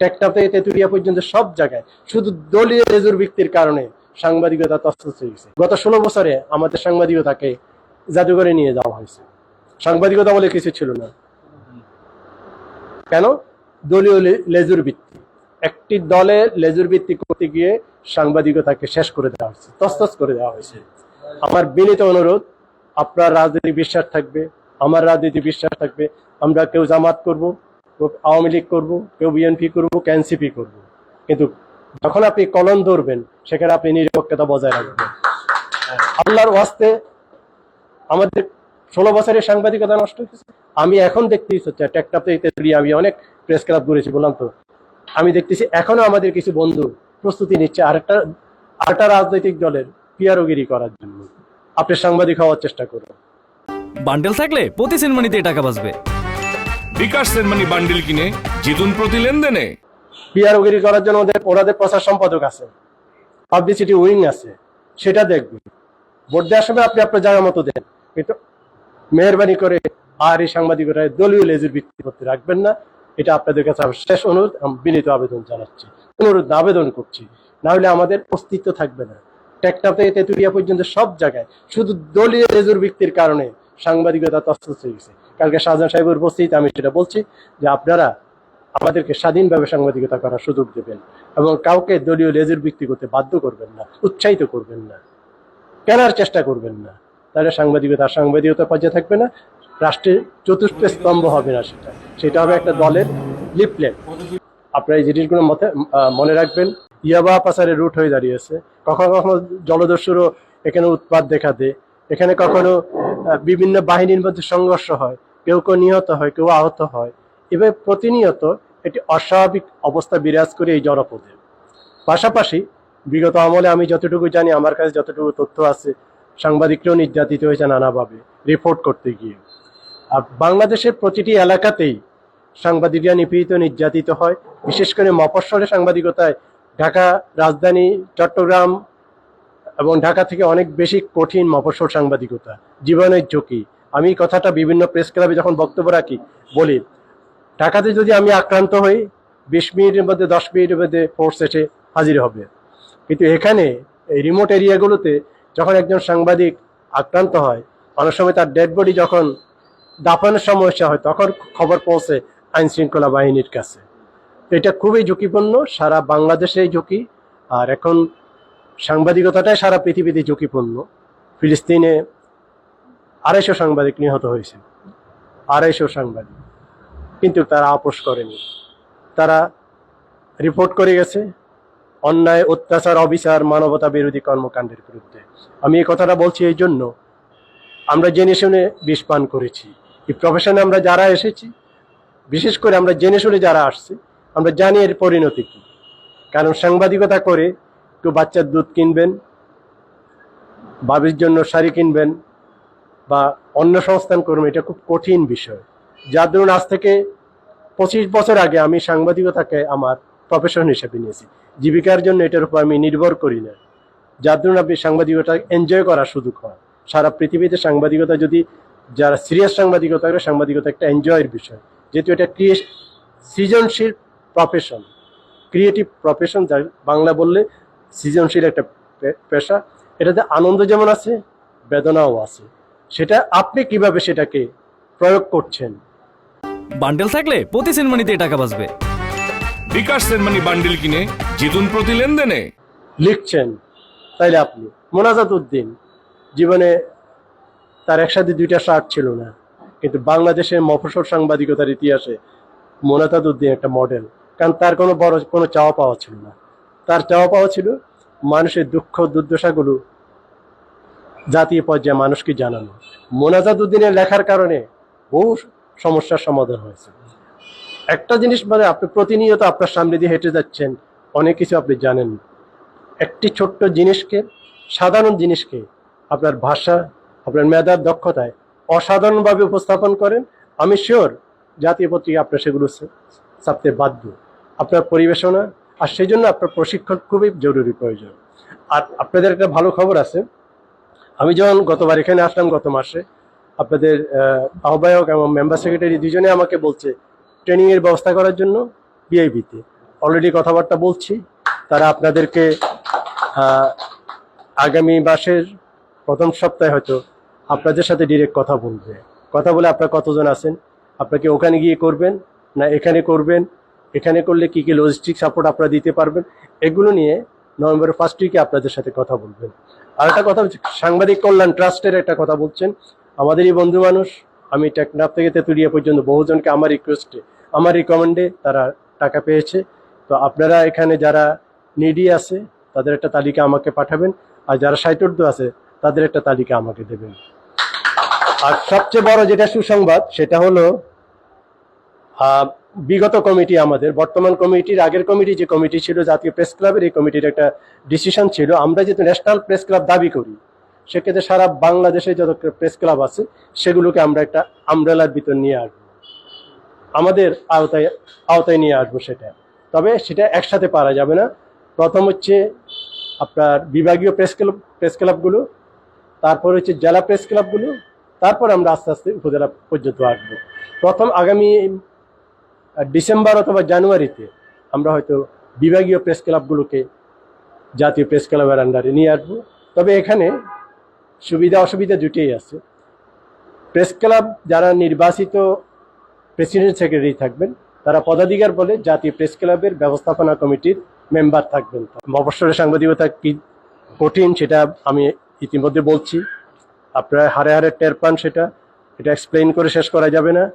টেকটাপ থেকে তেতুলিয়া পর্যন্ত সব জায়গায়। শুধু দলীয় রেজুর ব্যক্তির কারণে সাংবাদিকতা তস্তস্ত হয়ে গেছে গত ষোলো বছরে আমাদের সাংবাদিকতাকে জাদুঘরে নিয়ে যাওয়া হয়েছে। সাংবাদিকতা বলে কিছু ছিল না। কেন? দলীয় লেজুর ভিত্তি একটি দলের লেজুর ভিত্তি করতে গিয়ে সাংবাদিকতাকে শেষ করে দেওয়া হয়েছে তস্তস করে দেওয়া হয়েছে। আমার বিনীত অনুরোধ, আপনার রাজনীতি বিশ্বাস থাকবে, আমার রাজনীতি বিশ্বাস থাকবে, আমরা কেউ জামাত করব কেউ আওয়ামী লীগ করব, কেউ বিএনপি করব, কেউ এনসিপি করব। কিন্তু যখন আপনি কলম ধরবেন, সেখানে আপনি নিরপেক্ষতা বজায় রাখবেন। আল্লাহর ওয়াস্তে আমাদের ষোলো বছরের সাংবাদিকতা নষ্ট হয়েছে। আমি এখন দেখতেই হচ্ছে টেকটাপ থেকে আমি অনেক প্রেস ক্লাব করেছি বললাম তো। আমি দেখতেছি এখনও আমাদের কিছু বন্ধু প্রস্তুতি নিচ্ছে আরেকটা আরেকটা রাজনৈতিক দলের পিয়ারোগিরি করার জন্য। আপনি সাংবাদিক হওয়ার চেষ্টা করুন। বান্ডেল থাকলে প্রতি সেনমানিতে টাকা বাঁচবে। বিকাশ সেনমানি বান্ডিল কিনে জিতুন প্রতি লেনদেনে। করার জন্য ওদের ওনাদের প্রচার সম্পাদক আছে। পাবলিসিটি উইং আছে। সেটা দেখবে। ভোট দেওয়ার সময় আপনি আপনার জায়গা মতো দেন। মেহরবানি করে আর এই সাংবাদিকরা দলীয় লেজুর ভিত্তি করতে রাখবেন না। এটা আপনাদের কাছে শেষ অনুরোধ। বিনীত আবেদন জানাচ্ছি। অনুরোধ আবেদন করছি। না হলে আমাদের অস্তিত্ব থাকবে না। টেকটাপ থেকে তেতুলিয়া পর্যন্ত সব জায়গায়। শুধু দলীয় লেজুর ভিত্তির কারণে সাংবাদিকতা তস্তস্ত হয়ে গেছে। কালকে শাহজাহান সাহেবের উপস্থিত আমি সেটা বলছি যে আপনারা আমাদেরকে স্বাধীনভাবে সাংবাদিকতা করার সুযোগ দেবেন এবং কাউকে দলীয় লেজের ভিত্তি করতে বাধ্য করবেন না, উৎসাহিত করবেন না, কেনার চেষ্টা করবেন না। তাহলে সাংবাদিকতা সাংবাদিকতা পর্যায়ে থাকবে না, রাষ্ট্রের চতুর্থ স্তম্ভ হবে না সেটা। সেটা হবে একটা দলের লিপলেট আপনারা এই জিনিসগুলো মতে মনে রাখবেন, ইয়াবা পাচারের রুট হয়ে দাঁড়িয়েছে। কখনো কখনো জলদস্যুরও এখানে উৎপাদ দেখা দেয়। এখানে কখনো বিভিন্ন বাহিনীর মধ্যে সংঘর্ষ হয়, কেউ কেউ নিহত হয়, কেউ আহত হয়। এভাবে প্রতিনিয়ত একটি অস্বাভাবিক অবস্থা বিরাজ করে এই জনপদে। পাশাপাশি বিগত আমলে আমি যতটুকু জানি, আমার কাছে যতটুকু তথ্য আছে, সাংবাদিকরাও নির্যাতিত হয়েছে নানাভাবে রিপোর্ট করতে গিয়ে। আর বাংলাদেশের প্রতিটি এলাকাতেই সাংবাদিকরা নিপীড়িত, নির্যাতিত হয়। বিশেষ করে মফস্বলে সাংবাদিকতায় ঢাকা রাজধানী, চট্টগ্রাম এবং ঢাকা থেকে অনেক বেশি কঠিন মফস্বল সাংবাদিকতা, জীবনের ঝুঁকি। আমি কথাটা বিভিন্ন প্রেস ক্লাবে যখন বক্তব্য রাখি, বলি, ঢাকাতে যদি আমি আক্রান্ত হই, বিশ মিনিটের মধ্যে, দশ মিনিটের মধ্যে ফোর্স এসে হাজির হবে। কিন্তু এখানে এই রিমোট এরিয়াগুলোতে যখন একজন সাংবাদিক আক্রান্ত হয়, অনেক সময় তার ডেড বডি যখন দাফনের সমস্যা হয়, তখন খবর পৌঁছে আইন শৃঙ্খলা বাহিনীর কাছে। এটা খুবই ঝুঁকিপূর্ণ, সারা বাংলাদেশে ঝুঁকি। আর এখন সাংবাদিকতাটাই সারা পৃথিবীতে ঝুঁকিপূর্ণ। ফিলিস্তিনে আড়াইশো সাংবাদিক নিহত হয়েছে আড়াইশো সাংবাদিক। কিন্তু তারা আপোষ করেনি। তারা রিপোর্ট করে গেছে, অন্যায়, অত্যাচার, অবিচার, মানবতা বিরোধী কর্মকাণ্ডের বিরুদ্ধে। আমি এই কথাটা বলছি এই জন্য, আমরা জেনে শুনে বিষ পান করেছি। এই প্রফেশনে আমরা যারা এসেছি, বিশেষ করে আমরা জেনে শুনে যারা আসছি, আমরা জানি এর পরিণতি কি। কারণ সাংবাদিকতা করে কেউ বাচ্চার দুধ কিনবেন বাবির জন্য শাড়ি কিনবেন বা অন্য সংস্থান করবেন এটা খুব কঠিন বিষয়। যার ধরুন আজ থেকে পঁচিশ বছর আগে আমি সাংবাদিকতাকে আমার প্রফেশন হিসেবে নিয়েছি। জীবিকার জন্য এটার উপর আমি নির্ভর করি না। যার ধরুন আপনি সাংবাদিকতা এনজয় করার সুযোগ হয়। সারা পৃথিবীতে সাংবাদিকতা যদি, যারা সিরিয়াস সাংবাদিকতা করে সাংবাদিকতা একটা এনজয়ের বিষয়। যেহেতু এটা ক্রিয়ে সৃজনশীল প্রফেশন ক্রিয়েটিভ প্রফেশন যা বাংলা বললে সৃজনশীল একটা পেশা। এটাতে আনন্দ যেমন আছে বেদনাও আছে। সেটা আপনি কীভাবে সেটাকে প্রয়োগ করছেন? বান্ডেল থাকলে প্রতি সেনমানিতে টাকা বাঁচবে। বিকাশ সেনমানি বান্ডিল কিনে জিতুন প্রতি লেনদেনে। লিখছেন তাইলে আপনি। মোনাজাত উদ্দিন জীবনে তার একসাথে দুইটা শার্ট ছিল না কিন্তু বাংলাদেশের মফসল সাংবাদিকতার ইতিহাসে মোনাজাত উদ্দিন একটা মডেল কারণ তার কোনো বড় কোনো চাওয়া পাওয়া ছিল না। তার চাওয়া পাওয়া ছিল মানুষের দুঃখ, দুর্দশাগুলো জাতীয় পর্যায়ে মানুষকে জানানো। মোনাজাত উদ্দিনের লেখার কারণে বহু সমস্যার সমাধান হয়েছে। একটা জিনিস মানে আপনি প্রতিনিয়ত আপনার সামনে দিয়ে হেঁটে যাচ্ছেন, অনেক কিছু আপনি জানেন। একটি ছোট্ট জিনিসকে, সাধারণ জিনিসকে আপনার ভাষা, আপনার মেধার দক্ষতায় অসাধারণভাবে উপস্থাপন করেন। আমি শিওর জাতীয় পত্রিকা আপনার সেগুলো ছাপতে বাধ্য। আপনার পরিবেশনা আর সেই জন্য আপনার প্রশিক্ষণ খুবই জরুরি প্রয়োজন। আর আপনাদের একটা ভালো খবর আছে। আমি যখন গতবার এখানে আসলাম গত মাসে আপনাদের আহ, আহ্বায়ক এবং মেম্বার সেক্রেটারি দুজনে আমাকে বলছে ট্রেনিং এর ব্যবস্থা করার জন্য বিআইবিতে অলরেডি কথাবার্তা বলছি। তারা আপনাদেরকে আগামী মাসের প্রথম সপ্তাহে হয়তো আপনাদের সাথে ডিরেক্ট কথা বলবে। কথা বলে আপনারা কতজন আছেন আপনাকে ওখানে গিয়ে করবেন না এখানে করবেন? এখানে করলে কি কি লজিস্টিক সাপোর্ট আপনারা দিতে পারবেন, এগুলো নিয়ে নভেম্বরের ফার্স্ট উইকে আপনাদের সাথে কথা বলবেন। আর একটা কথা সাংবাদিক কল্যাণ ট্রাস্টের একটা কথা বলছেন, আমাদেরই বন্ধু মানুষ, আমি টেকনাফ থেকে তেতুলিয়া পর্যন্ত বহুজনকে আমার রিকোয়েস্টে আমার রিকমেন্ডে তারা টাকা পেয়েছে। তো আপনারা এখানে যারা নিডি আছে, তাদের একটা তালিকা আমাকে পাঠাবেন, আর যারা সাইটর্দ আছে, তাদের একটা তালিকা আমাকে দেবেন। আর সবচেয়ে বড় যেটা সুসংবাদ, সেটা হলো বিগত কমিটি আমাদের, বর্তমান কমিটির আগের কমিটি যে কমিটি ছিল, জাতীয় প্রেস ক্লাবের এই কমিটির একটা ডিসিশন ছিল, আমরা যেহেতু ন্যাশনাল প্রেস ক্লাব দাবি করি, সেক্ষেত্রে সারা বাংলাদেশে যত প্রেস ক্লাব আছে, সেগুলোকে আমরা একটা আমব্রেলার ভিতর নিয়ে আসব। আমাদের আওতায় আওতায় নিয়ে আসব সেটা। তবে সেটা একসাথে পারা যাবে না। প্রথম হচ্ছে আপনার বিভাগীয় প্রেস ক্লাব, প্রেস ক্লাবগুলো, তারপর হচ্ছে জেলা প্রেস ক্লাবগুলো, তারপর আমরা আস্তে আস্তে উপজেলা পর্যন্ত আসব। প্রথম আগামী ডিসেম্বর অথবা জানুয়ারিতে আমরা হয়তো বিভাগীয় প্রেস ক্লাবগুলোকে জাতীয় প্রেস ক্লাবের আন্ডারে নিয়ে আসব। তবে এখানে সুবিধা অসুবিধা দুটোই আছে। প্রেস ক্লাব যারা নির্বাচিত প্রেসিডেন্ট সেক্রেটারি থাকবেন, তারা পদাধিকার বলে জাতীয় প্রেস ক্লাবের ব্যবস্থাপনা কমিটির মেম্বার থাকবেন। মফস্বরের সাংবাদিকতা কি কঠিন সেটা আমি ইতিমধ্যে বলছি। আপনারা হারে হারে টের পান সেটা। এটা এক্সপ্লেইন করে শেষ করা যাবে না।